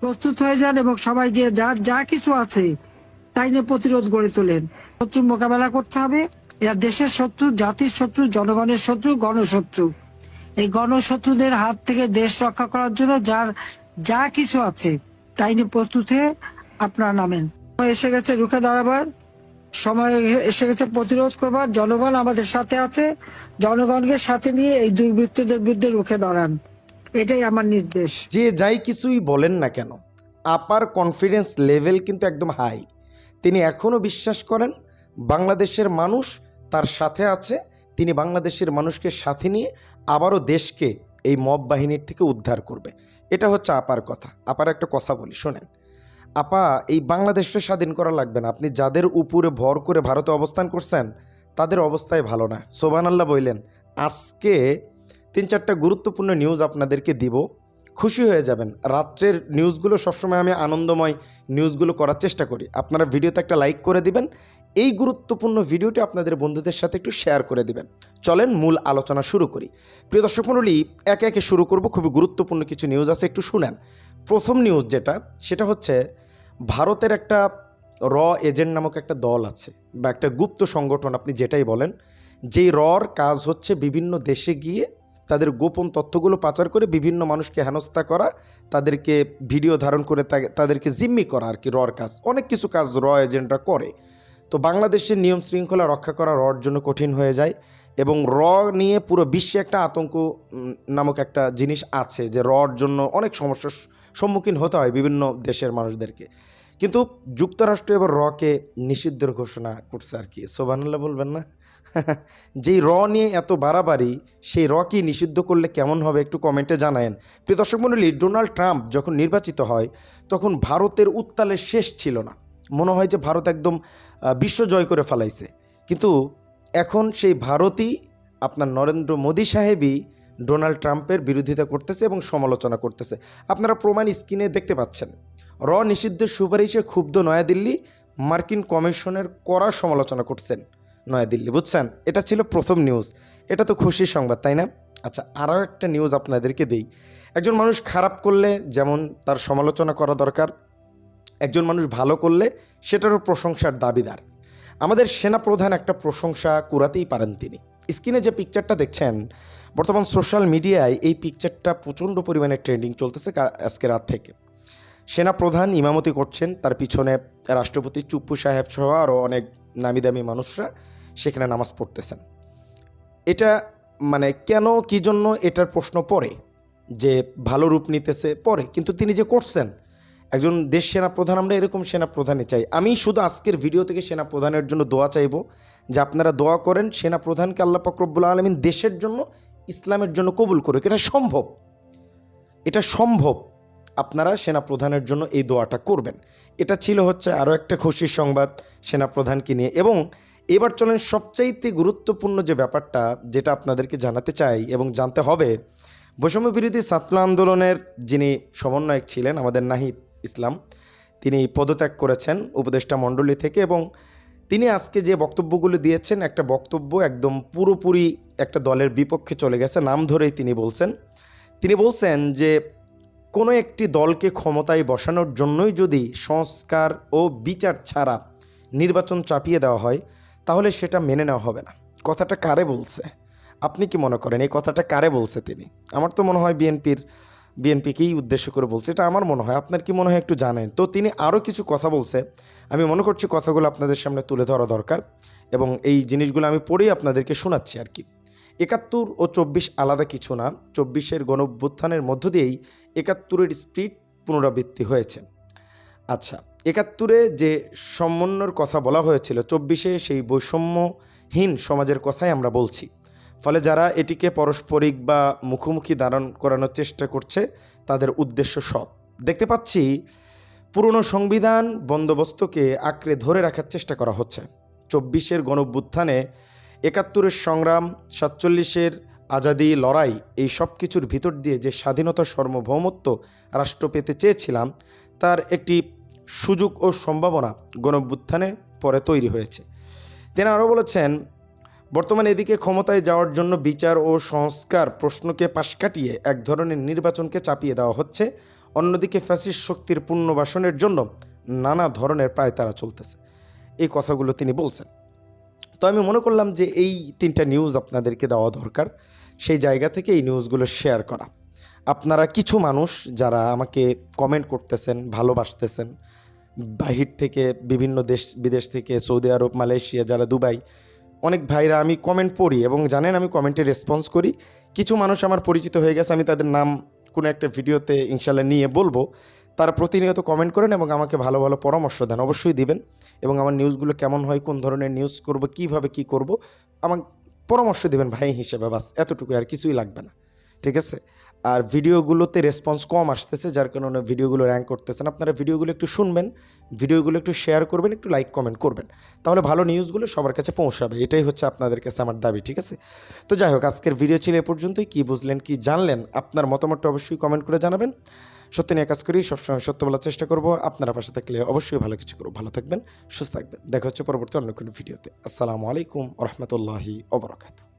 প্রস্তুত হয়ে যান এবং সবাই যে যার যা কিছু আছে তাই নিয়ে প্রতিরোধ গড়ে তোলেন। শত্রু মোকাবেলা করতে হবে। এরা দেশের শত্রু, জাতির শত্রু, জনগণের শত্রু, গণশত্রু। এই গণশত্রুদের হাত থেকে দেশ রক্ষা করার জন্য যার যা কিছু আছে তাই নিয়ে প্রস্তুত হয়ে আপনারা নামেন। এসে গেছে, রুখে দাঁড়াবার। সময় এসে গেছে প্রতিরোধ করবার। জনগণ আমাদের সাথে আছে। জনগণকে সাথে নিয়ে এই দুর্বৃত্তদের বিরুদ্ধে রুখে দাঁড়ান। এটাই আমার নির্দেশ। যে যাই কিছুই বলেন না কেন আপার কনফিডেন্স লেভেল কিন্তু একদম হাই তিনি এখনও বিশ্বাস করেন, বাংলাদেশের মানুষ তার সাথে আছে, তিনি বাংলাদেশের মানুষকে সাথে নিয়ে আবারও দেশকে এই মব বাহিনীর থেকে উদ্ধার করবে। এটা হচ্ছে আপার কথা। আপার একটা কথা বলি, শোনেন। আপা, এই বাংলাদেশটা স্বাধীন করা লাগবে না। আপনি যাদের উপরে ভর করে ভারতে অবস্থান করছেন, তাদের অবস্থায় ভালো না। সোবান আল্লাহ বললেন, আজকে তিন চারটা গুরুত্বপূর্ণ নিউজ আপনাদেরকে দিব। খুশি হয়ে যাবেন। রাত্রের নিউজগুলো সবসময় আমি আনন্দময় নিউজগুলো করার চেষ্টা করি। আপনারা ভিডিওতে একটা লাইক করে দিবেন। এই গুরুত্বপূর্ণ ভিডিওটি আপনাদের বন্ধুদের সাথে একটু শেয়ার করে দিবেন। চলেন মূল আলোচনা শুরু করি। প্রিয় দর্শক মণ্ডলী, একে একে শুরু করব। খুবই গুরুত্বপূর্ণ কিছু নিউজ আছে, একটু শুনেন। প্রথম নিউজ যেটা, সেটা হচ্ছে ভারতের একটা র এজেন্ট নামক একটা দল আছে বা একটা গুপ্ত সংগঠন, আপনি যেটাই বলেন। যেই রর কাজ হচ্ছে বিভিন্ন দেশে গিয়ে তাদের গোপন তথ্যগুলো পাচার করে বিভিন্ন মানুষকে হেনস্থা করা, তাদেরকে ভিডিও ধারণ করে তাদেরকে জিম্মি করা আর কি রর কাজ। অনেক কিছু কাজ র এজেন্টরা করে। তো বাংলাদেশের নিয়ম শৃঙ্খলা রক্ষা করা রর জন্য কঠিন হয়ে যায় এবং র নিয়ে পুরো বিশ্বে একটা আতঙ্ক নামক একটা জিনিস আছে যে রর জন্য অনেক সমস্যার সম্মুখীন হতে হয় বিভিন্ন দেশের মানুষদেরকে। কিন্তু যুক্তরাষ্ট্র এবার রকে নিষিদ্ধের ঘোষণা করছে আর কি। সোবানুল্লাহ বলবেন না? যেই র নিয়ে এত বাড়াবাড়ি, সেই রকে নিষিদ্ধ করলে কেমন হবে একটু কমেন্টে জানায়েন। প্রিয় দর্শক মণ্ডলী, ডোনাল্ড ট্রাম্প যখন নির্বাচিত হয়, তখন ভারতের উত্তালের শেষ ছিল না। মনে হয় যে ভারত একদম বিশ্ব জয় করে ফেলাইছে। কিন্তু এখন সেই ভারতই আপনার নরেন্দ্র মোদী সাহেবই ডোনাল্ড ট্রাম্পের বিরোধিতা করতেছে এবং সমালোচনা করতেছে। আপনারা প্রমাণ স্ক্রিনে দেখতে পাচ্ছেন। র নিষিদ্ধের সুপারিশে ক্ষুব্ধ নয়াদিল্লি মার্কিন কমিশনের কড়া সমালোচনা করছেন নয়াদিল্লি, বুঝছেন? এটা ছিল প্রথম নিউজ। এটা তো খুশির সংবাদ, তাই না? আচ্ছা আরও একটা নিউজ আপনাদেরকে দিই। একজন মানুষ খারাপ করলে যেমন তার সমালোচনা করা দরকার, একজন মানুষ ভালো করলে সেটারও প্রশংসার দাবিদার। আমাদের সেনাপ্রধান একটা প্রশংসা কুড়াতেই পারেন তিনি। স্ক্রিনে যে পিকচারটা দেখছেন, বর্তমান সোশ্যাল মিডিয়ায় এই পিকচারটা প্রচণ্ড পরিমাণে ট্রেন্ডিং চলতেছে আজকে রাত থেকে। সেনাপ্রধান ইমামতি করছেন, তার পিছনে রাষ্ট্রপতি চুপ্পু সাহেব সহ আরও অনেক নামি দামি মানুষরা সেখানে নামাজ পড়তেছেন। এটা মানে কেন, কি জন্য এটার প্রশ্ন পড়ে? যে ভালো রূপ নিতেছে পরে, কিন্তু তিনি যে করছেন, একজন দেশ সেনাপ্রধান, আমরা এরকম সেনাপ্রধানই চাই। আমি শুধু আজকের ভিডিও থেকে সেনাপ্রধানের জন্য দোয়া চাইব যে আপনারা দোয়া করেন সেনা সেনাপ্রধানকে আল্লাহ ফকরবুল্লা আলমিন দেশের জন্য, ইসলামের জন্য কবুল করুক। এটা সম্ভব। এটা সম্ভব। আপনারা সেনাপ্রধানের জন্য এই দোয়াটা করবেন। এটা ছিল হচ্ছে আরও একটা খুশির সংবাদ সেনাপ্রধানকে নিয়ে। এবং এবার চলেন সবচাইতে গুরুত্বপূর্ণ যে ব্যাপারটা, যেটা আপনাদেরকে জানাতে চাই এবং জানতে হবে, বৈষম্য বিরোধী ছাত্র আন্দোলনের যিনি সমন্বয়ক ছিলেন আমাদের নাহিদ ইসলাম, তিনি পদত্যাগ করেছেন উপদেষ্টা মণ্ডলী থেকে এবং তিনি আজকে যে বক্তব্যগুলো দিয়েছেন, একটা বক্তব্য একদম পুরোপুরি একটা দলের বিপক্ষে চলে গেছে, নাম ধরেই তিনি বলছেন। তিনি বলছেন যে কোনো একটি দলকে ক্ষমতায় বসানোর জন্যই যদি সংস্কার ও বিচার ছাড়া নির্বাচন চাপিয়ে দেওয়া হয়, তাহলে সেটা মেনে নেওয়া হবে না। কথাটা কারে বলছে? আপনি কি মনে করেন? এই কথাটা কারে বলছে তিনি? আমার তো মনে হয় বিএনপির, বিএনপিকেই উদ্দেশ্য করে বলছে। এটা আমার মনে হয়। আপনার কি মনে হয় একটু জানেন? তো তিনি আরও কিছু কথা বলছে। আমি মনে করছি কথাগুলো আপনাদের সামনে তুলে ধরা দরকার এবং এই জিনিসগুলো আমি পড়েই আপনাদেরকে শোনাচ্ছি আর কি। একাত্তর ও চব্বিশ আলাদা কিছু না, চব্বিশের গণভ্যুত্থানের মধ্য দিয়েই একাত্তরের স্পিড পুনরাবৃত্তি হয়েছে। আচ্ছা একাত্তরে যে সমন্বয়ের কথা বলা হয়েছিল, চব্বিশে সেই বৈষম্যহীন সমাজের কথাই আমরা বলছি। ফলে যারা এটিকে পারস্পরিক বা মুখোমুখি দাঁড়ান করানোর চেষ্টা করছে, তাদের উদ্দেশ্য সৎ। দেখতে পাচ্ছি, পুরনো সংবিধান বন্দোবস্তকে আঁকড়ে ধরে রাখার চেষ্টা করা হচ্ছে। চব্বিশের গণভ্যুত্থানে একাত্তরের সংগ্রাম, সাতচল্লিশের আজাদি লড়াই, এই সব কিছুর ভিতর দিয়ে যে স্বাধীনতা সার্বভৌমত্ব রাষ্ট্র পেতে চেয়েছিলাম, তার একটি সুযোগ ও সম্ভাবনা গণভ্যুত্থানে পরে তৈরি হয়েছে। তিনি আরও বলেছেন, বর্তমানে এদিকে ক্ষমতায় যাওয়ার জন্য বিচার ও সংস্কার প্রশ্নকে পাশ কাটিয়ে এক ধরনের নির্বাচনকে চাপিয়ে দেওয়া হচ্ছে। অন্যদিকে ফ্যাসিস শক্তির পুনর্বাসনের জন্য নানা ধরনের প্রায় তারা চলতেছে। এই কথাগুলো তিনি বলছেন। তো আমি মনে করলাম যে এই তিনটা নিউজ আপনাদেরকে দেওয়া দরকার। সেই জায়গা থেকে এই নিউজগুলো শেয়ার করা। আপনারা কিছু মানুষ যারা আমাকে কমেন্ট করতেছেন, ভালোবাসতেছেন, বাহির থেকে, বিভিন্ন দেশ, বিদেশ থেকে, সৌদি আরব, মালয়েশিয়া, যারা দুবাই, অনেক ভাইরা আমি কমেন্ট পড়ি এবং জানেন আমি কমেন্টে রেসপন্স করি। কিছু মানুষ আমার পরিচিত হয়ে গেছে, আমি তাদের নাম কোনো একটা ভিডিওতে ইনশাল্লাহ নিয়ে বলব। তারা প্রতিনিয়ত কমেন্ট করেন এবং আমাকে ভালো ভালো পরামর্শ দেন, অবশ্যই দিবেন। এবং আমার নিউজগুলো কেমন হয়, কোন ধরনের নিউজ করব, কীভাবে কি করব, আমাকে পরামর্শ দিবেন ভাই হিসেবে বাস এতটুকু আর কিছুই লাগবে না। ঠিক আছে? আর ভিডিওগুলোতে রেসপন্স কম আসতেছে, যার কারণে ভিডিওগুলো র্যাঙ্ক করতেছেন। আপনারা ভিডিওগুলো একটু শুনবেন, ভিডিওগুলো একটু শেয়ার করবেন, একটু লাইক কমেন্ট করবেন। তাহলে ভালো নিউজগুলো সবার কাছে পৌঁছাবে, এটাই হচ্ছে আপনাদের কাছে আমার দাবি, ঠিক আছে? তো যাই হোক, আজকের ভিডিও ছিল এ পর্যন্তই। কী বুঝলেন, কি জানলেন, আপনার মতামতটা অবশ্যই কমেন্ট করে জানাবেন। সত্যি নিয়ে কাজ করি, সবসময় সত্য বলার চেষ্টা করব। আপনারা পাশে থাকলে অবশ্যই ভালো কিছু করব ভালো থাকবেন, সুস্থ থাকবেন। দেখা হচ্ছে পরবর্তী অন্য কোনো ভিডিওতে। আসসালামু আলাইকুম রহমতুল্লাহি ওবরাকাতু